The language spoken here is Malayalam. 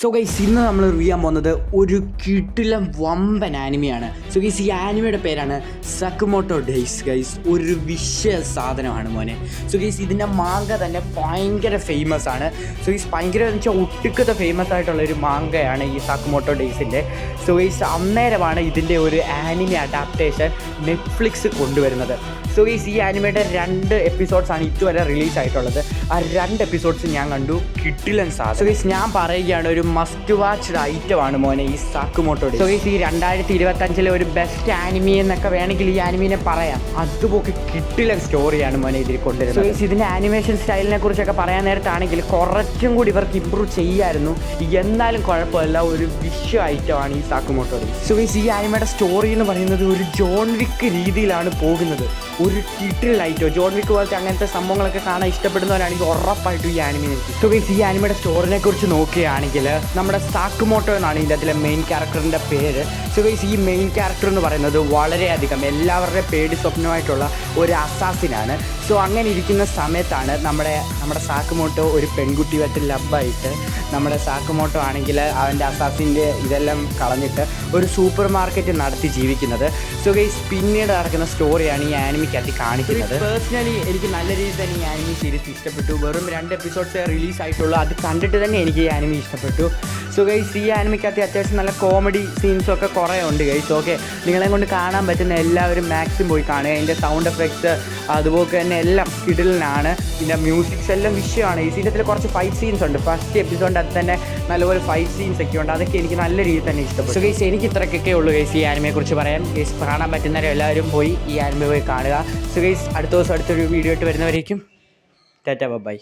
സോ ഗൈസ് ഇന്ന് നമ്മൾ റിവ്യൂ ചെയ്യാൻ പോകുന്നത് ഒരു കിട്ടിലം വമ്പൻ ആനിമയാണ് സോ ഗൈസ് ഈ ആനിമയുടെ പേരാണ് സക്കുമോട്ടോ ഡേയ്സ് ഗൈസ് ഒരു വിഷയ സാധനമാണ് മോനെ. സോ ഗൈസ് ഇതിന്റെ മാങ്ക തന്നെ ഭയങ്കര ഫേമസ് ആണ്. സോ ഗൈസ് ഭയങ്കര എന്ന് വെച്ചാൽ ഒട്ടുക്കത്തെ ഫേമസ് ആയിട്ടുള്ള ഒരു മാങ്കയാണ് ഈ സക്കുമോട്ടോ ഡേയ്സിന്റെ സോ ഗൈസ് അന്നേരമാണ് ഇതിന്റെ ഒരു ആനിമ അഡാപ്റ്റേഷൻ നെറ്റ്ഫ്ലിക്സ് കൊണ്ടുവരുന്നത്. സോ ഗൈസ് ഈ ആനിമയുടെ രണ്ട് എപ്പിസോഡ്സ് ആണ് ഇതുവരെ റിലീസ് ആയിട്ടുള്ളത്. ആ രണ്ട് എപ്പിസോഡ്സ് ഞാൻ കണ്ടു. കിട്ടിലൻ സാധനം. സോ ഗൈസ് ഞാൻ പറയുകയാണ് ഒരു മസ്റ്റ് വാച്ച്ഡ് ഐറ്റം ആണ് മോനെ ഈ സാക്കുമോട്ടോ സോ ഈ രണ്ടായിരത്തി ഇരുപത്തി അഞ്ചിലെ ഒരു ബെസ്റ്റ് ആനിമി എന്നൊക്കെ വേണമെങ്കിൽ ഈ ആനിമിനെ പറയാം. അതുപോലെ കിട്ടില്ല സ്റ്റോറിയാണ് മോനെ ഇതിൽ കൊണ്ടുവരുന്നത്. സോ ഇതിന്റെ ഇതിന്റെ ആനിമേഷൻ സ്റ്റൈലിനെ കുറിച്ചൊക്കെ പറയാൻ നേരത്താണെങ്കിൽ കുറച്ചും കൂടി ഇവർക്ക് ഇമ്പ്രൂവ് ചെയ്യായിരുന്നു. എന്നാലും കുഴപ്പമില്ല ഒരു വിഷ ഐറ്റം ആണ് ഈ സാക്കുമോട്ടോ സോ ഈ ആനിമയുടെ സ്റ്റോറി എന്ന് പറയുന്നത് ഒരു ജോൺ വിക്ക് രീതിയിലാണ് പോകുന്നത്. ഒരു ലൈറ്റോ ജോൺ വിക്ക് പോലത്തെ അങ്ങനത്തെ സംഭവങ്ങളൊക്കെ കാണാൻ ഇഷ്ടപ്പെടുന്നവരാണെങ്കിൽ ഉറപ്പായിട്ടും ഈ ആനിമി നിൽക്കും സോ ഗൈസ് ഈ ആനിമയുടെ സ്റ്റോറിനെ കുറിച്ച് നോക്കുകയാണെങ്കിൽ നമ്മുടെ സാക്കുമോട്ടോ എന്നാണ് ഇതിന്റെ മെയിൻ ക്യാരക്ടറിന്റെ പേര്. സോ ഗൈസ് ഈ മെയിൻ ക്യാരക്ടർ എന്ന് പറയുന്നത് വളരെയധികം എല്ലാവരുടെയും പേടി സ്വപ്നമായിട്ടുള്ള ഒരു അസാസിനാണ് സോ അങ്ങനെ ഇരിക്കുന്ന സമയത്താണ് നമ്മുടെ നമ്മുടെ സാക്കുമോട്ടോ ഒരു പെൺകുട്ടി വെച്ച് ലബായിട്ട് നമ്മുടെ സാക്കുമോട്ടോ ആണെങ്കിൽ അവന്റെ അസാസിന്റെ ഇതെല്ലാം കളഞ്ഞിട്ട് ഒരു സൂപ്പർ മാർക്കറ്റ് നടത്തി ജീവിക്കുന്നത്. സോ ഗൈസ് പിന്നീട് നടക്കുന്ന സ്റ്റോറിയാണ് ഈ ആനിമിക്കകത്ത് കാണിക്കുന്നത്. പേഴ്സണലി എനിക്ക് നല്ല രീതിയിൽ തന്നെ ഈ ആനിമി സീരീസ് ഇഷ്ടപ്പെട്ടു. വെറും രണ്ട് എപ്പിസോഡ്സ് റിലീസ് ആയിട്ടുള്ളൂ. അത് കണ്ടിട്ട് തന്നെ എനിക്ക് ഈ ആനിമി ഇഷ്ടപ്പെട്ടു. സോ ഗൈസ് ഈ ആനിമിക്കകത്ത് അത്യാവശ്യം നല്ല കോമഡി സീൻസും ഒക്കെ കുറേ ഉണ്ട് ഗൈസ് ഓക്കെ നിങ്ങളെ കൊണ്ട് കാണാൻ പറ്റുന്ന എല്ലാവരും മാക്സിമം പോയി കാണുക. അതിന്റെ സൗണ്ട് എഫക്ട്സ് അതുപോലെ തന്നെ എല്ലാം കിടലിനാണ്. പിന്നെ മ്യൂസിക്സ് എല്ലാം വിഷയമാണ്. ഈ സീനത്തിൽ കുറച്ച് ഫൈറ്റ് സീൻസ് ഉണ്ട്. ഫസ്റ്റ് എപ്പിസോഡ് അത് തന്നെ നല്ലപോലെ ഫൈറ്റ് സീൻസ് ഒക്കെ ഉണ്ട്. അതൊക്കെ എനിക്ക് നല്ല രീതിയിൽ തന്നെ ഇഷ്ടപ്പെട്ടു. സോ ഗൈസ് എനിക്ക് ഇത്രയൊക്കെ ഉള്ളൂ ഗൈസ് ഈ ആനിമയെ കുറിച്ച് പറയാം ഗൈസ് കാണാൻ പറ്റുന്നവരും എല്ലാവരും പോയി ഈ ആനിമ പോയി കാണുക. സോ ഗൈസ് അടുത്ത ദിവസം അടുത്തൊരു വീഡിയോ ആയിട്ട് വരുന്നവരേക്കും. ടാറ്റ ബൈ